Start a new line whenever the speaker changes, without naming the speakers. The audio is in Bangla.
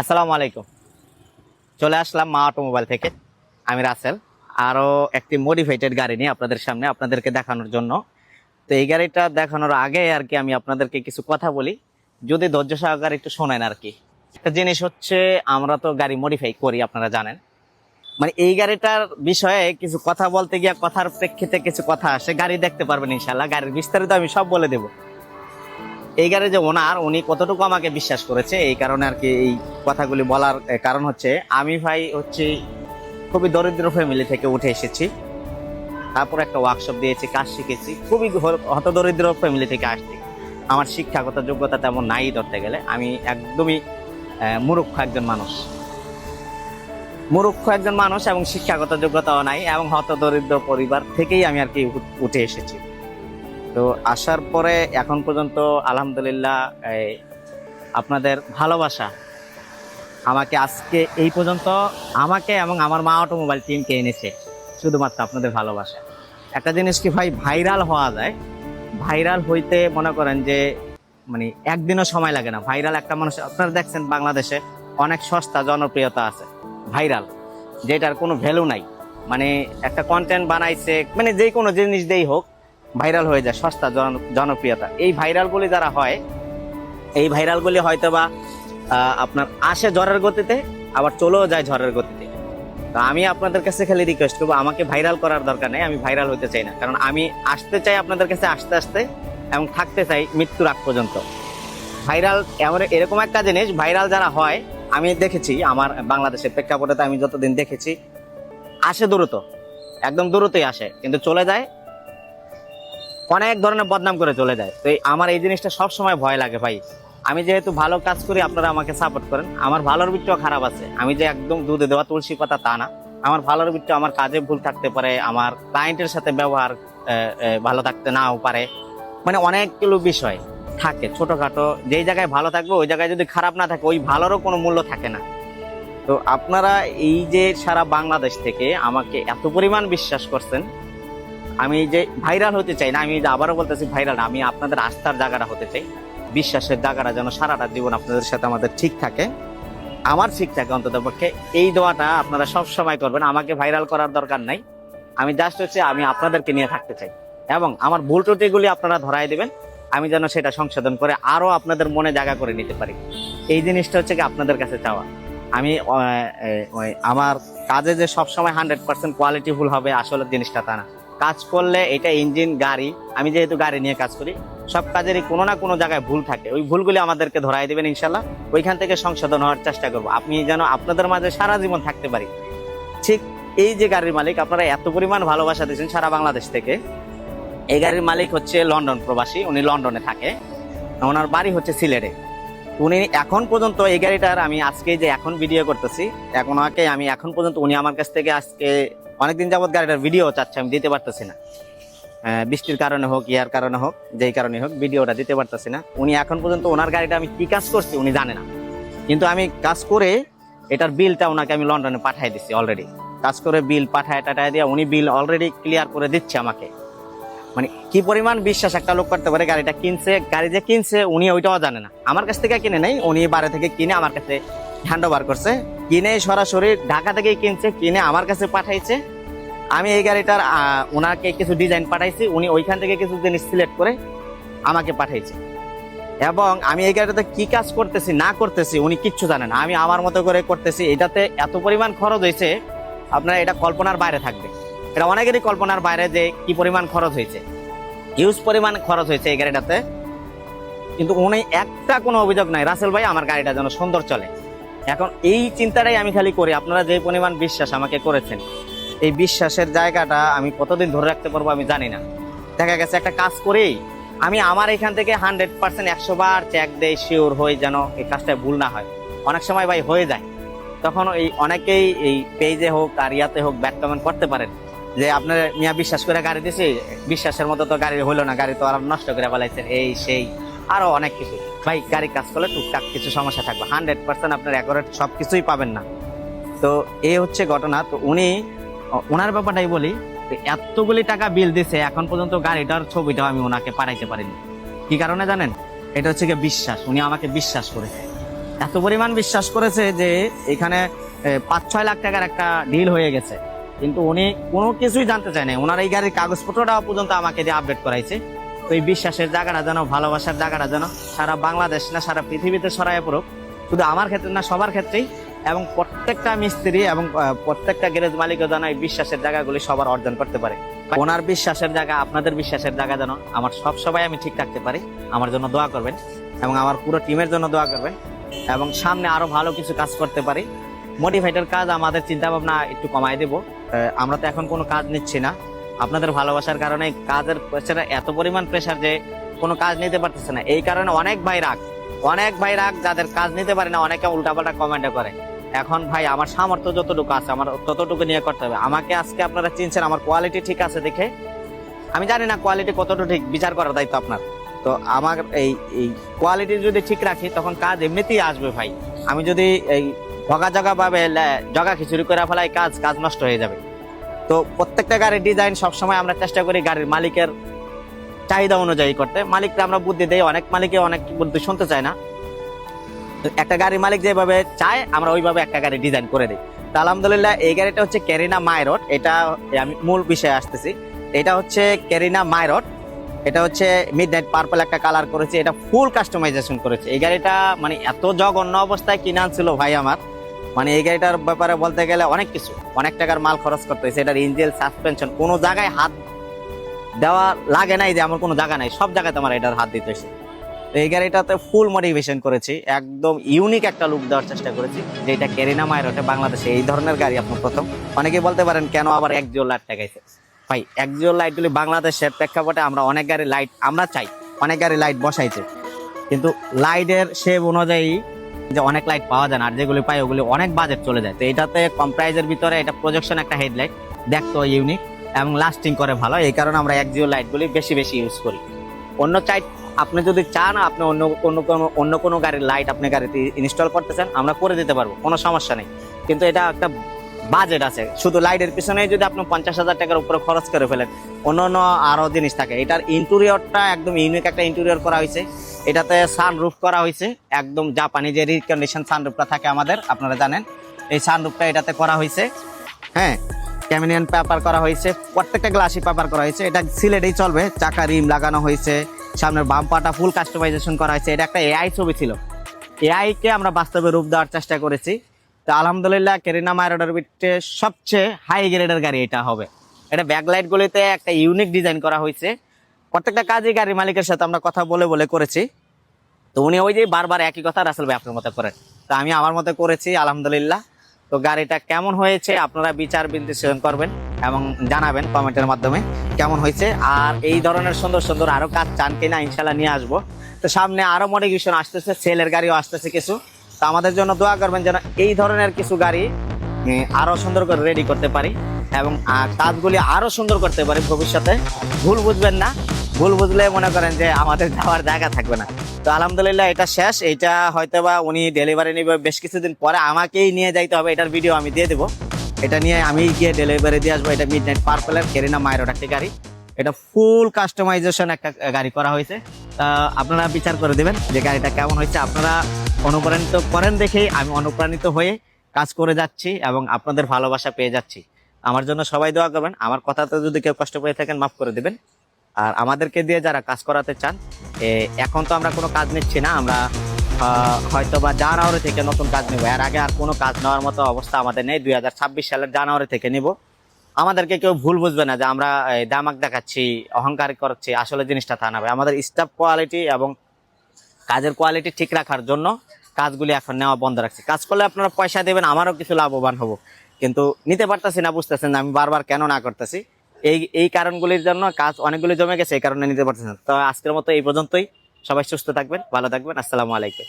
আসসালামু আলাইকুম। চলে আসলাম মা অটোমোবাইল থেকে, আমি রাসেল। আরও একটি মডিফাইটেড গাড়ি নিয়ে আপনাদের সামনে আপনাদেরকে দেখানোর জন্য। তো এই গাড়িটা দেখানোর আগে আর কি আমি আপনাদেরকে কিছু কথা বলি। যদি ধৈর্য সহকারে একটু শোনেন আর কি। একটা জিনিস হচ্ছে, আমরা তো গাড়ি মডিফাই করি, আপনারা জানেন। মানে এই গাড়িটার বিষয়ে কিছু কথা বলতে গিয়ে কথার প্রেক্ষিতে কিছু কথা আসে, গাড়ি দেখতে পারবেন ইনশাল্লাহ গাড়ির বিস্তারিত আমি সব বলে দেবো। এই গাড়ির যে ওনার উনি কতটুকু আমাকে বিশ্বাস করেছে, এই কারণে আর কি এই কথাগুলি বলার কারণ হচ্ছে, আমি ভাই হচ্ছে খুবই দরিদ্র ফ্যামিলি থেকে উঠে এসেছি। তারপর একটা ওয়ার্কশপ দিয়েছি, কাজ শিখেছি, খুবই হত দরিদ্র ফ্যামিলি থেকে আসছি। আমার শিক্ষাগত যোগ্যতা তেমন নাই ধরতে গেলে, আমি একদমই মূর্খ একজন মানুষ। মূর্খ একজন মানুষ এবং শিক্ষাগত যোগ্যতাও নাই এবং হত দরিদ্র পরিবার থেকেই আমি আর কি উঠে এসেছি। তো আসার পরে এখন পর্যন্ত আলহামদুলিল্লাহ আপনাদের ভালোবাসা আমাকে আজকে এই পর্যন্ত আমাকে এবং আমার মা অটোমোবাইল টিমকে এনেছে, শুধুমাত্র আপনাদের ভালোবাসা। একটা জিনিস কি ভাই, ভাইরাল হওয়া যায়। ভাইরাল হইতে মনে করেন যে মানে একদিনও সময় লাগে না। ভাইরাল একটা মানুষ, আপনারা দেখছেন বাংলাদেশে অনেক সস্তা জনপ্রিয়তা আছে, ভাইরাল, যেটার কোনো ভ্যালু নাই। মানে একটা কন্টেন্ট বানাইছে মানে যে কোনো জিনিস দিয়েই হোক ভাইরাল হয়ে যায়, সস্তা জন- জনপ্রিয়তা। এই ভাইরালগুলি যারা হয়, এই ভাইরালগুলি হয়তো বা আপনার আসে ঝড়ের গতিতে, আবার চলেও যায় ঝড়ের গতিতে। তো আমি আপনাদের কাছে খালি রিকোয়েস্ট করব, আমাকে ভাইরাল করার দরকার নেই, আমি ভাইরাল হতে চাই না। কারণ আমি আসতে চাই আপনাদের কাছে আসতে আসতে, এবং থাকতে চাই মৃত্যুর আগ পর্যন্ত। ভাইরাল এমন এরকম একটা জিনিস, ভাইরাল যারা হয়, আমি দেখেছি, আমার বাংলাদেশের প্রেক্ষাপটে আমি যতদিন দেখেছি, আসে দ্রুত, একদম দ্রুতই আসে। কিন্তু চলে যায় অনেক ধরনের বদনাম করে চলে যায়। তো আমার এই জিনিসটা সব সময় ভয় লাগে ভাই। আমি যেহেতু ভালো কাজ করি, আপনারা আমাকে সাপোর্ট করেন। আমার ভালোর বিটটাও খারাপ আছে। আমি যে একদম দুধে দেওয়া তুলসী পাতা তা না। আমার ভালোর বিটটা আমার কাজে ভুল থাকতে পারে, আমার ক্লায়েন্টের সাথে ব্যবহার ভালো থাকতে নাও পারে। মানে অনেকগুলো বিষয় থাকে, ছোটখাটো। যেই জায়গায় ভালো থাকবে, ওই জায়গায় যদি খারাপ না থাকে, ওই ভালোরও কোনো মূল্য থাকে না। তো আপনারা এই যে সারা বাংলাদেশ থেকে আমাকে এত পরিমাণ বিশ্বাস করছেন আমি যে ভাইরাল হতে চাই না, আমি যে আবারও বলতেছি ভাইরাল আমি আপনাদের আস্থার জায়গাটা হতে চাই। বিশ্বাসের জায়গাটা যেন সারাটা জীবন আপনাদের সাথে আমাদের ঠিক থাকে। আমার ঠিক থাকে অন্তত পক্ষে এই দোয়াটা আপনারা সব সময় করবেন, আমাকে ভাইরাল করার দরকার নাই। আমি জাস্ট হচ্ছে আমি আপনাদেরকে নিয়ে থাকতে চাই। এবং আমার ভুল ত্রুটিগুলি আপনারা ধরাই দেবেন, আমি যেন সেটা সংশোধন করে আরও আপনাদের মনে জায়গা করে নিতে পারি। এই জিনিসটা হচ্ছে কি আপনাদের কাছে চাওয়া। আমি আমার কাজে যে সবসময় হান্ড্রেড পার্সেন্ট কোয়ালিটিফুল হবে, আসলে জিনিসটা তা না। কাজ করলে এটা ইঞ্জিন, গাড়ি, আমি যেহেতু গাড়ি নিয়ে কাজ করি, সব কাজেরই কোনো না কোনো জায়গায় ভুল থাকে। ওই ভুলগুলি আমাদেরকে ধরাই দেবেন ইনশাল্লাহ ওইখান থেকে সংশোধন হওয়ার চেষ্টা করব। আপনি যেন আপনাদের মাঝে সারা জীবন থাকতে পারি। ঠিক এই যে গাড়ির মালিক, আপনারা এত পরিমাণ ভালোবাসা দিয়েছেন সারা বাংলাদেশ থেকে। এই গাড়ির মালিক হচ্ছে লন্ডন প্রবাসী, উনি লন্ডনে থাকে। ওনার বাড়ি হচ্ছে সিলেটে। উনি এখন পর্যন্ত এই গাড়িটার আমি আজকে যে এখন ভিডিও করতেছি, এখন ওনাকে আমি এখন পর্যন্ত উনি আমার কাছ থেকে আজকে অনেকদিন যাবত গাড়িটার ভিডিও চাচ্ছে, আমি দিতে পারতেছি না। বৃষ্টির কারণে হোক, ইয়ার কারণে হোক, যেই কারণে হোক ভিডিওটা দিতে পারতেছি না। উনি এখন পর্যন্ত ওনার গাড়িটা আমি কি কাজ করছি উনি জানে না। কিন্তু আমি কাজ করে এটার বিলটা ওনাকে আমি লন্ডনে পাঠিয়ে দিচ্ছি অলরেডি কাজ করে বিল পাঠায় টাটায় দিয়ে উনি বিল অলরেডি ক্লিয়ার করে দিচ্ছে আমাকে। মানে কি পরিমাণ বিশ্বাস একটা লোক করতে পারে গাড়িটা কিনছে, গাড়ি যে কিনছে, উনি ওইটাও জানে না। আমার কাছ থেকে কিনে নেই, উনি বাইরে থেকে কিনে আমার কাছে হ্যান্ড ওভার করছে। কিনে সরাসরি ঢাকা থেকেই কিনছে, কিনে আমার কাছে পাঠাইছে। আমি এই গাড়িটার ওনাকে কিছু ডিজাইন পাঠাইছি, উনি ওইখান থেকে কিছু জিনিস সিলেক্ট করে আমাকে পাঠাইছে। এবং আমি এই গাড়িটাতে কি কাজ করতেছি, না করতেছি, উনি কিচ্ছু জানেন আমি আমার মতো করে করতেছি, এটাতে এত পরিমাণ খরচ হয়েছে, আপনার এটা কল্পনার বাইরে থাকবে। এটা অনেকেরই কল্পনার বাইরে যে কি পরিমাণ খরচ হয়েছে। হিউজ পরিমাণ খরচ হয়েছে এই গাড়িটাতে। কিন্তু উনি একটা কোনো অভিযোগ নাই। রাসেল ভাই, আমার গাড়িটা যেন সুন্দর চলে। এখন এই চিন্তাটাই আমি খালি করি। আপনারা যে পরিমাণ বিশ্বাস আমাকে করেছেন, এই বিশ্বাসের জায়গাটা আমি কতদিন ধরে রাখতে পারব আমি জানি না। দেখা গেছে একটা কাজ করেই আমি আমার এখান থেকে হান্ড্রেড পার্সেন্ট একশো বার চেক দেই শিওর হই যেন এই কাজটা ভুল না হয়। অনেক সময় ভাই হয়ে যায়। তখন এই অনেকেই এই পেজে হোক, আর ইয়াতে হোক ব্যাক কমেন্ট করতে পারেন। যে, আপনার মিয়া, বিশ্বাস করে গাড়ি দিছি? বিশ্বাসের মতো তো গাড়ি হইল না, গাড়ি তো আর নষ্ট করে ফেলাইছেন। এই, সেই। আরও অনেক কিছু। ভাই গাড়ি কাজ করলে টুকটাক কিছু সমস্যা থাকবে। হান্ড্রেড পার্সেন্ট আপনার অ্যাকোরেট সব কিছুই পাবেন না। তো এই হচ্ছে ঘটনা। তো উনি ওনার ব্যাপারটাই বলি এতগুলি টাকা বিল দিছে, এখন পর্যন্ত গাড়িটার ছবিটাও আমি ওনাকে পাঠাইতে পারিনি। কি কারণে জানেন? এটা হচ্ছে গিয়ে বিশ্বাস। উনি আমাকে বিশ্বাস করেছে। এত পরিমাণ বিশ্বাস করেছে যে এখানে পাঁচ ছয় লাখ টাকার একটা ডিল হয়ে গেছে। কিন্তু উনি কোনো কিছুই জানতে চায় না ওনার এই গাড়ির কাগজপত্রটাও পর্যন্ত আমাকে দিয়ে আপডেট করাইছে। এই বিশ্বাসের জায়গাটা যেন, ভালোবাসার জায়গাটা যেন সারা বাংলাদেশ না, সারা পৃথিবীতে ছড়ায় পড়ুক। শুধু আমার ক্ষেত্রে না, সবার ক্ষেত্রেই। এবং প্রত্যেকটা মিস্ত্রি এবং প্রত্যেকটা গ্যারেজ মালিকও যেন এই বিশ্বাসের জায়গাগুলি সবার অর্জন করতে পারে। ওনার বিশ্বাসের জায়গা, আপনাদের বিশ্বাসের জায়গা যেন আমার সব সবাই আমি ঠিক রাখতে পারি। আমার জন্য দোয়া করবেন এবং আমার পুরো টিমের জন্য দোয়া করবেন এবং সামনে আরও ভালো কিছু কাজ করতে পারি। মোটিভেটের কাজ আমাদের চিন্তাভাবনা একটু কমাই দেব। আমরা তো এখন কোনো কাজ নিচ্ছি না। আপনাদের ভালোবাসার কারণে কাজের প্রেশার এত পরিমাণ প্রেশার যে কোনো কাজ নিতে পারতেছে না। এই কারণে অনেক ভাই রাগ, অনেক ভাই রাগ যাদের কাজ নিতে পারে না, অনেকে উল্টাপাল্টা কমেন্ট করে। এখন ভাই, আমার সামর্থ্য যতটুকু আছে, আমার ততটুকু নিয়ে করতে হবে। আমাকে আজকে আপনারা চিনছেন, আমার কোয়ালিটি ঠিক আছে দেখে। আমি জানি না কোয়ালিটি কতটুকু ঠিক, বিচার করার দায়িত্ব আপনার। তো আমার এই এই কোয়ালিটি যদি ঠিক রাখি, তখন কাজ এমনিতেই আসবে ভাই। আমি যদি এই জগা জগা ভাবে জগা খিচুড়ি করে ফেলাই, কাজ কাজ নষ্ট হয়ে যাবে। তো প্রত্যেকটা গাড়ির ডিজাইন সবসময় আমরা চেষ্টা করি গাড়ির মালিকের চাহিদা অনুযায়ী করতে। মালিককে আমরা বুদ্ধি দেই, অনেক মালিকে অনেক বুদ্ধি শুনতে চায় না। একটা গাড়ির মালিক যেভাবে চায়, আমরা ওইভাবে একটা গাড়ি ডিজাইন করে দিই। তো আলহামদুলিল্লাহ, এই গাড়িটা হচ্ছে ক্যারিনা মাইরট এটা আমি মূল বিষয়ে আসতেছি। এটা হচ্ছে ক্যারিনা মাইরট এটা হচ্ছে মিড নাইট পার্পল একটা কালার করেছে। এটা ফুল কাস্টমাইজেশন করেছে। এই গাড়িটা মানে এত জঘন্য অবস্থায় কিনে আনছিল ভাই আমার। মানে এই গাড়িটার ব্যাপারে বলতে গেলে অনেক কিছু। অনেক টাকার মাল খরচ করতে হয়েছে, এটার ইঞ্জিন সাসপেনশন কোনো জায়গায় হাত দেওয়া লাগে নাই যে আমার কোনো জায়গা নাই, সব জায়গায় তোমার এটার হাত দিতে হয়েছে। এই গাড়িটাতে ফুল মোটিভেশন করেছি, একদম ইউনিক একটা লুক দেওয়ার চেষ্টা করেছি, যেটা ক্যারিনা মায়ের ওঠে বাংলাদেশে, এই ধরনের গাড়ি আপনার প্রথম। অনেকেই বলতে পারেন, কেন আবার এক জিও লাইট টাকাইছে ভাই, এক জিও লাইটগুলি বাংলাদেশের প্রেক্ষাপটে আমরা অনেক গাড়ি লাইট আমরা চাই, অনেক গাড়ি লাইট বসাইছে কিন্তু লাইটের শেপ অনুযায়ী যে অনেক লাইট পাওয়া যায় না, আর যেগুলি পাই ওগুলি অনেক বাজেট চলে যায়। তো এটাতে কম প্রাইজের ভিতরে এটা প্রজেকশন একটা হেডলাইট দেখতে ইউনিক এবং লাস্টিং করে ভালো। এই কারণে আমরা এক জিও লাইটগুলি বেশি বেশি ইউজ করি। অন্য চাই, আপনি যদি চান, আপনি অন্য অন্য কোনো অন্য কোনো গাড়ির লাইট আপনি গাড়িতে ইনস্টল করতে চান আমরা করে দিতে পারব, কোনো সমস্যা নেই। কিন্তু এটা একটা বাজেট আছে। শুধু লাইটের পিছনে যদি আপনি পঞ্চাশ হাজার টাকার উপরে খরচ করে ফেলেন অন্য অন্য আরও জিনিস থাকে। এটার ইন্টেরিয়রটা একদম ইউনিক একটা ইন্টেরিয়র করা হয়েছে। এটাতে সানরুফ করা হয়েছে। একদম জাপানি যে রিকন্ডিশন সানরুফটা থাকে আমাদের, আপনারা জানেন। এই সানরুফটা এটাতে করা হয়েছে। হ্যাঁ ক্যামিনিয়ান পেপার করা হয়েছে। প্রত্যেকটা গ্লাসই পেপার করা হয়েছে। এটা সিলেটেই চলবে। চাকা রিম লাগানো হয়েছে। সামনের বাম্পাটা ফুল কাস্টমাইজেশন করা হয়েছে। এটা একটা এআই ছবি ছিল। এআইকে আমরা বাস্তবে রূপ দেওয়ার চেষ্টা করেছি। তো আলহামদুলিল্লাহ কেরিনা মাইরোডার ভিতরে সবচেয়ে হাই গ্রেডের গাড়ি এটা হবে। এটা ব্যাকলাইট গুলিতে একটা ইউনিক ডিজাইন করা হয়েছে। প্রত্যেকটা কাজই গাড়ির মালিকের সাথে আমরা কথা বলে বলে করেছি। তো উনি ওই যে বারবার একই কথা রাসেল ভাই আপনার মতো করেন। তো আমি আমার মতো করেছি, আলহামদুলিল্লাহ। তো গাড়িটা কেমন হয়েছে আপনারা বিচার বিশ্লেষণ করবেন এবং জানাবেন কমেন্টের মাধ্যমে কেমন হয়েছে। আর এই ধরনের সুন্দর সুন্দর আরও কাজ চান কিনা ইনশাল্লাহ নিয়ে আসব। তো সামনে আরও মডিফিকেশন আসতেছে সেলের গাড়িও আসতেছে কিছু। তো আমাদের জন্য দোয়া করবেন যেন এই ধরনের কিছু গাড়ি উম, আরও সুন্দর করে রেডি করতে পারি এবং কাজগুলি আরও সুন্দর করতে পারি ভবিষ্যতে। ভুল বুঝবেন না। ভুল বুঝলে মনে করেন যে আমাদের যাওয়ার জায়গা থাকবে না। তো আলহামদুলিল্লাহ এটা শেষ। এটা হয়তো বা উনি ডেলিভারি নিবে বেশ কিছুদিন পরে আমাকেই নিয়ে যাইতে হবে। এটার ভিডিও আমি দিয়ে দেবো। এটা নিয়ে আমি গিয়ে ডেলিভারি দিয়ে আসব। এটা মিড নাইট পার্পেলের কেরিনা মায়ের একটি গাড়ি। এটা ফুল কাস্টমাইজেশন একটা গাড়ি করা হয়েছে। আপনারা বিচার করে দেবেন যে গাড়িটা কেমন হয়েছে। আপনারা অনুপ্রাণিত করেন দেখেই আমি অনুপ্রাণিত হয়ে কাজ করে যাচ্ছি এবং আপনাদের ভালোবাসা পেয়ে যাচ্ছি। আমার জন্য সবাই দোয়া করবেন। আমার কথাতে যদি কেউ কষ্ট পেয়ে থাকেন, মাফ করে দেবেন। আর আমাদেরকে দিয়ে যারা কাজ করাতে চান এখন তো আমরা কোনো কাজ নিচ্ছি না। আমরা হয়তো বা জানুয়ারি থেকে নতুন কাজ নেব। এর আগে আর কোনো কাজ নেওয়ার মতো অবস্থা আমাদের নেই। দুই ছাব্বিশ সালের জানুয়ারি থেকে নিব। আমাদেরকে কেউ ভুল বুঝবে না যে আমরা দামাক দেখাচ্ছি, অহংকার করছি, আসলে জিনিসটা তা না ভাই। আমাদের স্টাফ কোয়ালিটি এবং কাজের কোয়ালিটি ঠিক রাখার জন্য কাজগুলি এখন নেওয়া বন্ধ রাখছি। কাজ করলে আপনারা পয়সা দেবেন, আমারও কিছু লাভবান হব। কিন্তু নিতে পারতেছি না, বুঝতেছেন আমি বারবার কেন না করতেছি। এই এই কারণগুলির জন্য কাজ অনেকগুলি জমে গেছে, এই কারণে নিতে পারতেছি না। তো আজকের মতো এই পর্যন্তই। সবাই সুস্থ থাকবেন, ভালো থাকবেন। আসসালামু আলাইকুম।